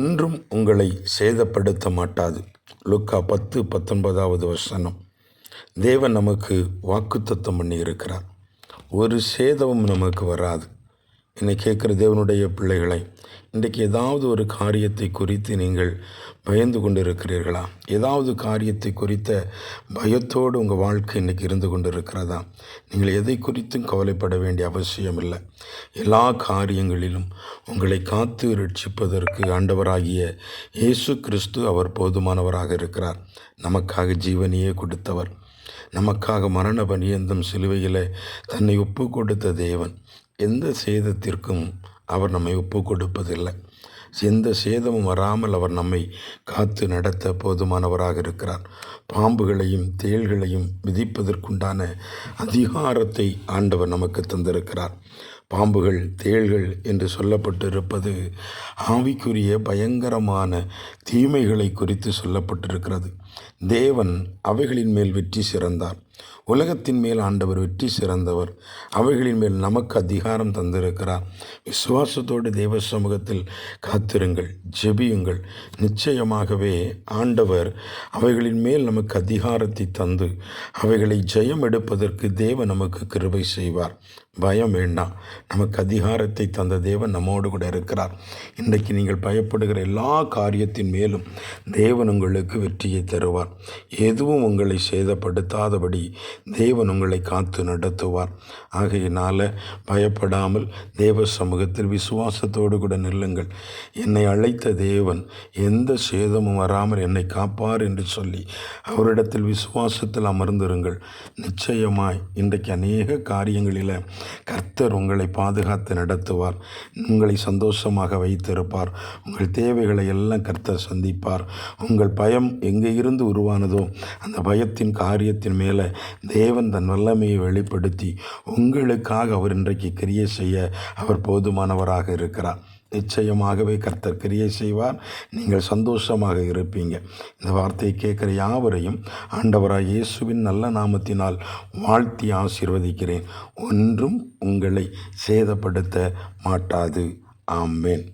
இன்றும் உங்களை சேதப்படுத்த மாட்டாது. லுக்கா பத்து பத்தொன்பதாவது வசனம். தேவன் நமக்கு வாக்குத்தத்தம் பண்ணி இருக்கிறார் ஒரு சேதமும் நமக்கு வராது. என்னை கேட்குற தேவனுடைய பிள்ளைகளை இன்றைக்கு ஏதாவது ஒரு காரியத்தை குறித்து நீங்கள் பயந்து கொண்டு இருக்கிறீர்களா ஏதாவது காரியத்தை குறித்த பயத்தோடு உங்கள் வாழ்க்கை இன்றைக்கி இருந்து கொண்டு இருக்கிறதா நீங்கள் எதை குறித்தும் கவலைப்பட வேண்டிய அவசியம் இல்லை எல்லா காரியங்களிலும் உங்களை காத்து ரட்சிப்பதற்கு ஆண்டவராகிய இயேசு கிறிஸ்து அவர் போதுமானவராக இருக்கிறார். நமக்காக ஜீவனையே கொடுத்தவர். நமக்காக மரண பரியந்தம் சிலுவையில் தன்னை ஒப்பு கொடுத்த தேவன். எந்த சேதத்திற்கும் அவர் நம்மை ஒப்பு கொடுப்பதில்லை. எந்த சேதமும் வராமல் அவர் நம்மை காத்து நடத்த போதுமானவராக இருக்கிறார். பாம்புகளையும் தேள்களையும் மிதிப்பதற்குண்டான அதிகாரத்தை ஆண்டவர் நமக்கு தந்திருக்கிறார். பாம்புகள் தேள்கள் என்று சொல்லப்பட்டிருப்பது ஆவிக்குரிய பயங்கரமான தீமைகளை குறித்து சொல்லப்பட்டிருக்கிறது. தேவன் அவைகளின் மேல் வெற்றி சிறந்தார். உலகத்தின் மேல் ஆண்டவர் வெற்றி சிறந்தவர். அவைகளின் மேல் நமக்கு அதிகாரம் தந்திருக்கிறார். விசுவாசத்தோடு தேவ சமூகத்தில் காத்திருங்கள் ஜெபியுங்கள். நிச்சயமாகவே ஆண்டவர் அவைகளின் மேல் நமக்கு அதிகாரத்தை தந்து அவைகளை ஜெயம் எடுப்பதற்கு தேவன் நமக்கு கிருபை செய்வார். பயம் வேண்டாம். நமக்கு அதிகாரத்தை தந்த தேவன் நம்மோடு கூட இருக்கிறார். இன்றைக்கு நீங்கள் பயப்படுகிற எல்லா காரியத்தின் மேலும் தேவன் உங்களுக்கு வெற்றியை தருவார் எதுவும் உங்களை சேதப்படுத்தாதபடி தேவன் உங்களை காத்து நடத்துவார். ஆகையினால் பயப்படாமல் தேவ சமூகத்தில் விசுவாசத்தோடு கூட நில்லுங்கள். என்னை அழைத்த தேவன் எந்த சேதமும் வராமல் என்னை காப்பார் என்று சொல்லி அவரிடத்தில் விசுவாசத்தில் அமர்ந்திருங்கள். நிச்சயமாய் இன்றைக்கு அநேக காரியங்களில் கர்த்தர் உங்களை பாதுகாத்து நடத்துவார். உங்களை சந்தோஷமாக வைத்திருப்பார். உங்கள் தேவைகளை எல்லாம் கர்த்தர் சந்திப்பார். உங்கள் பயம் எங்கே இருந்து உருவானதோ அந்த பயத்தின் காரியத்தின் மேலே தேவன் தன் வல்லமையை வெளிப்படுத்தி உங்களுக்காக அவர் இன்றைக்கு கிரியை செய்ய அவர் போதுமானவராக இருக்கிறார். நிச்சயமாகவே கர்த்தர் கிரியை செய்வார். நீங்கள் சந்தோஷமாக இருப்பீங்க. இந்த வார்த்தையை கேட்குற யாவரையும் ஆண்டவராக இயேசுவின் நல்ல நாமத்தினால் வாழ்த்தி ஆசீர்வதிக்கிறேன். ஒன்றும் உங்களை சேதப்படுத்த மாட்டாது. ஆமேன்.